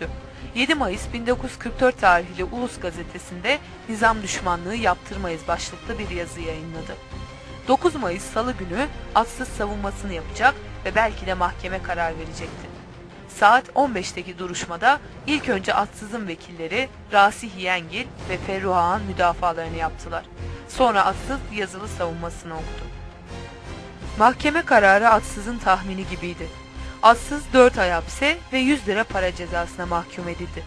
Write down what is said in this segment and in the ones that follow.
dönüştü. 7 Mayıs 1944 tarihli Ulus gazetesinde nizam düşmanlığı yaptırmayız başlıklı bir yazı yayınladı. 9 Mayıs Salı günü atsız savunmasını yapacak ve belki de mahkeme karar verecekti. Saat 15'teki duruşmada ilk önce atsızın vekilleri Rasih Yengil ve Ferruhan müdafalarını yaptılar. Sonra atsız yazılı savunmasını okudu. Mahkeme kararı atsızın tahmini gibiydi. Atsız 4 ay hapse ve 100 lira para cezasına mahkum edildi.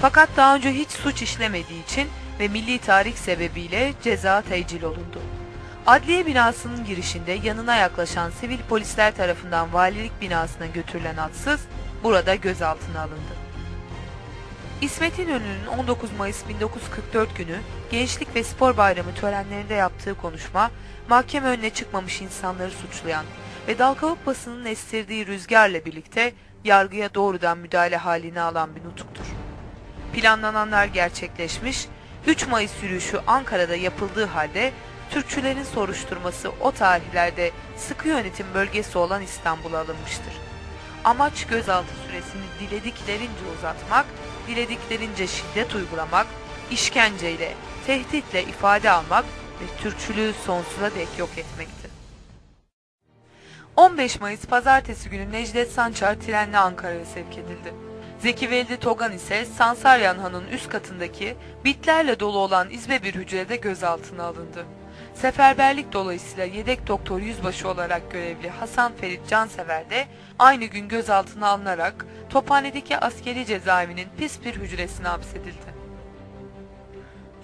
Fakat daha önce hiç suç işlemediği için ve milli tarih sebebiyle ceza tecil olundu. Adliye binasının girişinde yanına yaklaşan sivil polisler tarafından valilik binasına götürülen atsız burada gözaltına alındı. İsmet İnönü'nün 19 Mayıs 1944 günü Gençlik ve Spor Bayramı törenlerinde yaptığı konuşma, mahkeme önüne çıkmamış insanları suçlayan ve Dalkavuk basının estirdiği rüzgarla birlikte yargıya doğrudan müdahale halini alan bir nutuktur. Planlananlar gerçekleşmiş, 3 Mayıs yürüyüşü Ankara'da yapıldığı halde Türkçülerin soruşturması o tarihlerde sıkı yönetim bölgesi olan İstanbul'a alınmıştır. Amaç gözaltı süresini dilediklerince uzatmak, dilediklerince şiddet uygulamak, işkenceyle, tehditle ifade almak ve Türkçülüğü sonsuza dek yok etmekti. 15 Mayıs pazartesi günü Necdet Sançar trenle Ankara'ya sevk edildi. Zeki Veldi Togan ise Sansaryan Han'ın üst katındaki bitlerle dolu olan izbe bir hücrede gözaltına alındı. Seferberlik dolayısıyla yedek doktor yüzbaşı olarak görevli Hasan Ferit Cansever de aynı gün gözaltına alınarak Tophane'deki askeri cezaevinin pis bir hücresine hapsedildi.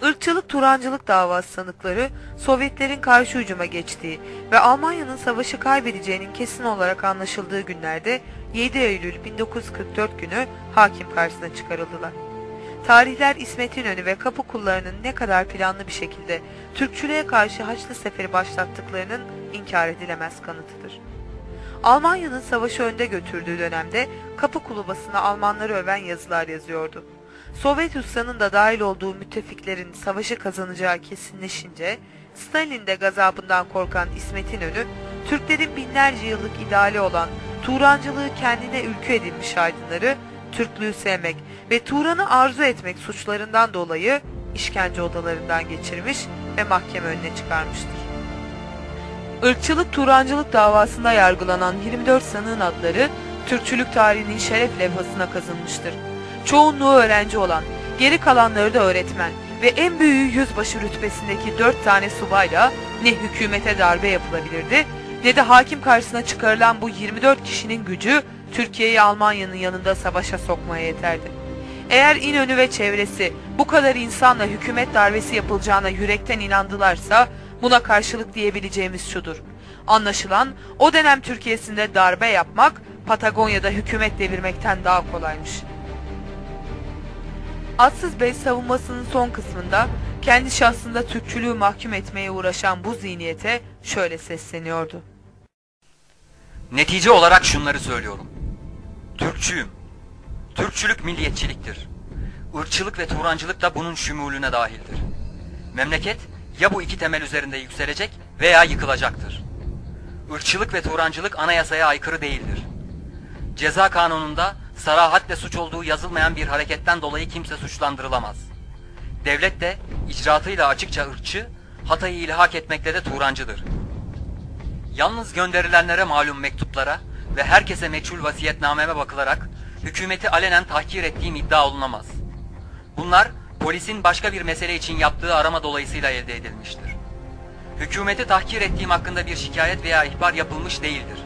Irkçılık Turancılık davası sanıkları Sovyetlerin karşı hücuma geçtiği ve Almanya'nın savaşı kaybedeceğinin kesin olarak anlaşıldığı günlerde 7 Eylül 1944 günü hakim karşısına çıkarıldılar. Tarihler İsmet İnönü ve kapı kullarının ne kadar planlı bir şekilde Türkçülüğe karşı Haçlı Seferi başlattıklarının inkar edilemez kanıtıdır. Almanya'nın savaşı önde götürdüğü dönemde kapı kulu basına Almanları öven yazılar yazıyordu. Sovyet Rusya'nın da dahil olduğu müttefiklerin savaşı kazanacağı kesinleşince Stalin de gazabından korkan İsmet İnönü, Türklerin binlerce yıllık ideali olan Turancılığı kendine ülkü edilmiş aydınları Türklüğü sevmek ve Turan'ı arzu etmek suçlarından dolayı işkence odalarından geçirmiş ve mahkeme önüne çıkarmıştır. Irkçılık Turancılık davasında yargılanan 24 sanığın adları Türkçülük tarihinin şeref levhasına kazınmıştır. Çoğunluğu öğrenci olan, geri kalanları da öğretmen ve en büyüğü yüzbaşı rütbesindeki dört tane subayla ne hükümete darbe yapılabilirdi ne de hakim karşısına çıkarılan bu 24 kişinin gücü Türkiye'yi Almanya'nın yanında savaşa sokmaya yeterdi. Eğer İnönü ve çevresi bu kadar insanla hükümet darbesi yapılacağına yürekten inandılarsa buna karşılık diyebileceğimiz şudur. Anlaşılan o dönem Türkiye'sinde darbe yapmak Patagonya'da hükümet devirmekten daha kolaymış. Atsız Bey savunmasının son kısmında kendi şahsında Türkçülüğü mahkum etmeye uğraşan bu zihniyete şöyle sesleniyordu. Netice olarak şunları söylüyorum. Türkçüyüm. Türkçülük milliyetçiliktir. Irkçılık ve Turancılık da bunun şümulüne dahildir. Memleket ya bu iki temel üzerinde yükselecek veya yıkılacaktır. Irkçılık ve Turancılık anayasaya aykırı değildir. Ceza kanununda sarahatle suç olduğu yazılmayan bir hareketten dolayı kimse suçlandırılamaz. Devlet de icraatıyla açıkça ırkçı, hatayı ilhak etmekle de Turancıdır. Yalnız gönderilenlere malum mektuplara ve herkese meçhul vasiyetnameme bakılarak hükümeti alenen tahkir ettiğim iddia olunamaz. Bunlar polisin başka bir mesele için yaptığı arama dolayısıyla elde edilmiştir. Hükümeti tahkir ettiğim hakkında bir şikayet veya ihbar yapılmış değildir.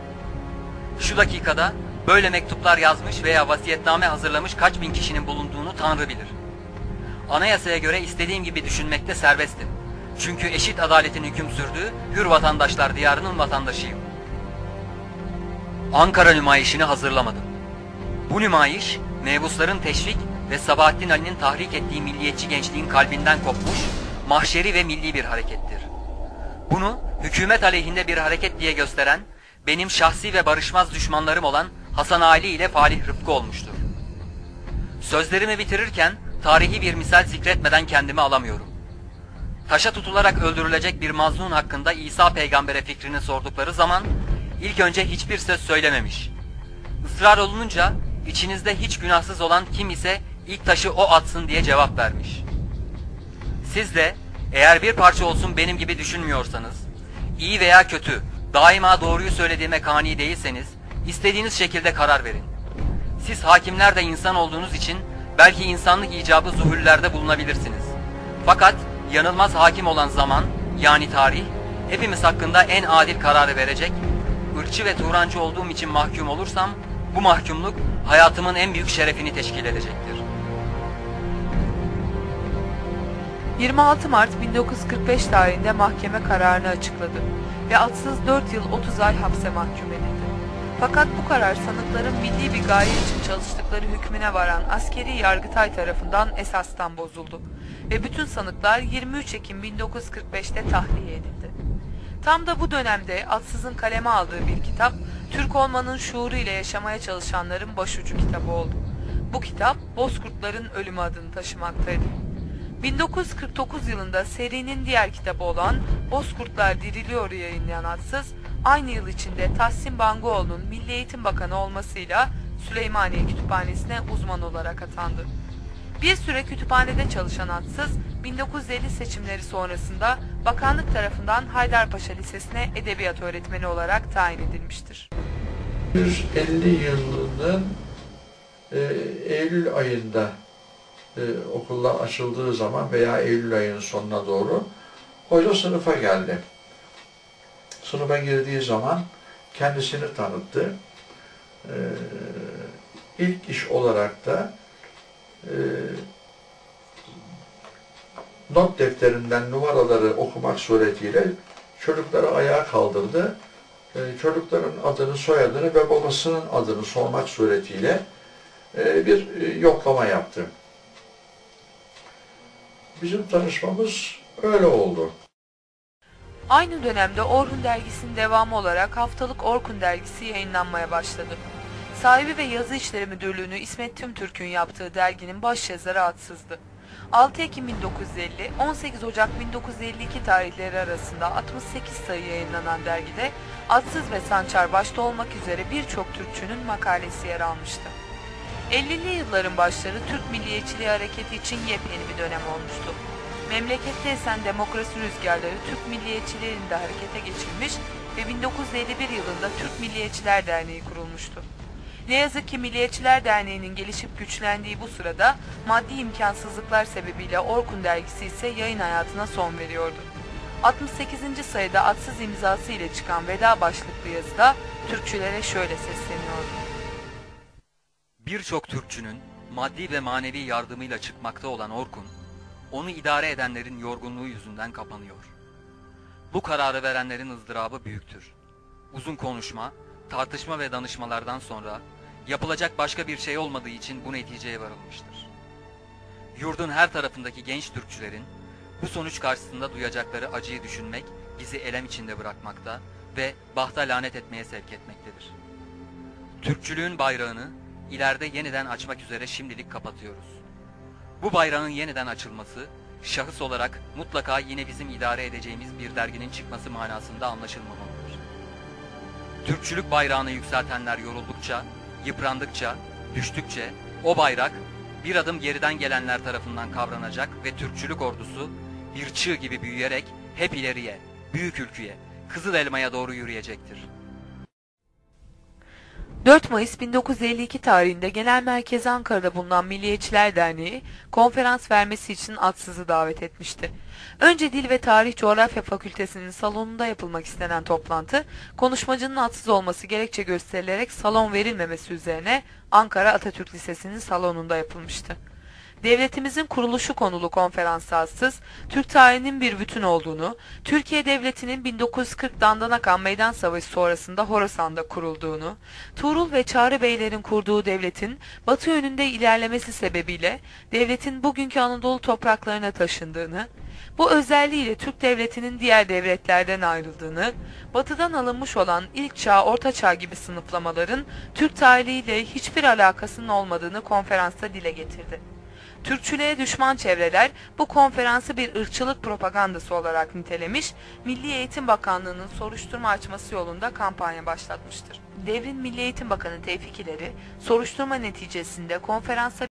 Şu dakikada böyle mektuplar yazmış veya vasiyetname hazırlamış kaç bin kişinin bulunduğunu Tanrı bilir. Anayasaya göre istediğim gibi düşünmekte serbestim. Çünkü eşit adaletin hüküm sürdüğü hür vatandaşlar diyarının vatandaşıyım. Ankara nümayişini hazırlamadım. Bu nümayiş, mebusların teşvik ve Sabahattin Ali'nin tahrik ettiği milliyetçi gençliğin kalbinden kopmuş, mahşeri ve milli bir harekettir. Bunu hükümet aleyhinde bir hareket diye gösteren, benim şahsi ve barışmaz düşmanlarım olan Hasan Ali ile Falih Rıfkı olmuştur. Sözlerimi bitirirken tarihi bir misal zikretmeden kendimi alamıyorum. Taşa tutularak öldürülecek bir mazlum hakkında İsa peygambere fikrini sordukları zaman ilk önce hiçbir söz söylememiş. Israr olununca içinizde hiç günahsız olan kim ise ilk taşı o atsın diye cevap vermiş. Siz de eğer bir parça olsun benim gibi düşünmüyorsanız, iyi veya kötü, daima doğruyu söylediğime kani değilseniz, istediğiniz şekilde karar verin. Siz hakimler de insan olduğunuz için belki insanlık icabı zuhullerde bulunabilirsiniz. Fakat yanılmaz hakim olan zaman, yani tarih, hepimiz hakkında en adil kararı verecek, ırkçı ve Turancı olduğum için mahkum olursam, bu mahkumluk hayatımın en büyük şerefini teşkil edecektir. 26 Mart 1945 tarihinde mahkeme kararını açıkladı ve atsız 4 yıl 30 ay hapse mahkum edildi. Fakat bu karar sanıkların milli bir gaye için çalıştıkları hükmüne varan askeri yargıtay tarafından esastan bozuldu ve bütün sanıklar 23 Ekim 1945'te tahliye edildi. Tam da bu dönemde Atsız'ın kaleme aldığı bir kitap, Türk olmanın şuuru ile yaşamaya çalışanların başucu kitabı oldu. Bu kitap, Bozkurtların Ölümü adını taşımaktaydı. 1949 yılında serinin diğer kitabı olan Bozkurtlar Diriliyor'u yayınlayan Atsız, aynı yıl içinde Tahsin Bangoğlu'nun Milli Eğitim Bakanı olmasıyla Süleymaniye Kütüphanesi'ne uzman olarak atandı. Bir süre kütüphanede çalışan Atsız, 1950 seçimleri sonrasında bakanlık tarafından Haydarpaşa Lisesi'ne edebiyat öğretmeni olarak tayin edilmiştir. 1950 yılının e, Eylül ayında e, okullar açıldığı zaman veya Eylül ayının sonuna doğru hoca sınıfa geldi. Sınıfa girdiği zaman kendisini tanıttı. E, ilk iş olarak da e, not defterinden numaraları okumak suretiyle çocukları ayağa kaldırdı. E, çocukların adını, soyadını ve babasının adını sormak suretiyle e, bir e, yoklama yaptı. Bizim tanışmamız öyle oldu. Aynı dönemde Orhun dergisinin devamı olarak haftalık Orkun dergisi yayınlanmaya başladı. Sahibi ve yazı işleri müdürlüğünü İsmet Tümtürk'ün yaptığı derginin başyazarı Atsız'dı. 6 Ekim 1950, 18 Ocak 1952 tarihleri arasında 68 sayı yayınlanan dergide Atsız ve Sançar başta olmak üzere birçok Türkçünün makalesi yer almıştı. 50'li yılların başları Türk milliyetçiliği hareketi için yepyeni bir dönem olmuştu. Memlekette esen demokrasi rüzgarları Türk milliyetçilerini de harekete geçirmiş ve 1951 yılında Türk Milliyetçiler Derneği kurulmuştu. Ne yazık ki Milliyetçiler Derneği'nin gelişip güçlendiği bu sırada maddi imkansızlıklar sebebiyle Orkun dergisi ise yayın hayatına son veriyordu. 68. sayıda atsız imzası ile çıkan veda başlıklı yazıda Türkçülere şöyle sesleniyordu. Birçok Türkçünün maddi ve manevi yardımıyla çıkmakta olan Orkun, onu idare edenlerin yorgunluğu yüzünden kapanıyor. Bu kararı verenlerin ızdırabı büyüktür. Uzun konuşma, tartışma ve danışmalardan sonra yapılacak başka bir şey olmadığı için bu neticeye varılmıştır. Yurdun her tarafındaki genç Türkçülerin bu sonuç karşısında duyacakları acıyı düşünmek bizi elem içinde bırakmakta ve bahta lanet etmeye sevk etmektedir. Türkçülüğün bayrağını ileride yeniden açmak üzere şimdilik kapatıyoruz. Bu bayrağın yeniden açılması, şahıs olarak mutlaka yine bizim idare edeceğimiz bir derginin çıkması manasında anlaşılmamalıdır. Türkçülük bayrağını yükseltenler yoruldukça, yıprandıkça, düştükçe o bayrak bir adım geriden gelenler tarafından kavranacak ve Türkçülük ordusu bir çığ gibi büyüyerek hep ileriye, büyük ülküye, Kızıl Elma'ya doğru yürüyecektir. 4 Mayıs 1952 tarihinde genel merkezi Ankara'da bulunan Milliyetçiler Derneği konferans vermesi için Atsız'ı davet etmişti. Önce Dil ve Tarih Coğrafya Fakültesinin salonunda yapılmak istenen toplantı, konuşmacının atsız olması gerekçe gösterilerek salon verilmemesi üzerine Ankara Atatürk Lisesi'nin salonunda yapılmıştı. Devletimizin kuruluşu konulu konferans atsız, Türk tarihinin bir bütün olduğunu, Türkiye Devleti'nin 1940 Dandanakan Meydan Savaşı sonrasında Horasan'da kurulduğunu, Tuğrul ve Çağrı Beylerin kurduğu devletin batı yönünde ilerlemesi sebebiyle devletin bugünkü Anadolu topraklarına taşındığını, bu özelliğiyle Türk Devleti'nin diğer devletlerden ayrıldığını, batıdan alınmış olan ilk çağ, orta çağ gibi sınıflamaların Türk tarihiyle hiçbir alakasının olmadığını konferansta dile getirdi. Türkçülüğe düşman çevreler bu konferansı bir ırkçılık propagandası olarak nitelemiş, Milli Eğitim Bakanlığı'nın soruşturma açması yolunda kampanya başlatmıştır. Devrin Milli Eğitim Bakanı Tevfik İleri, soruşturma neticesinde konferansa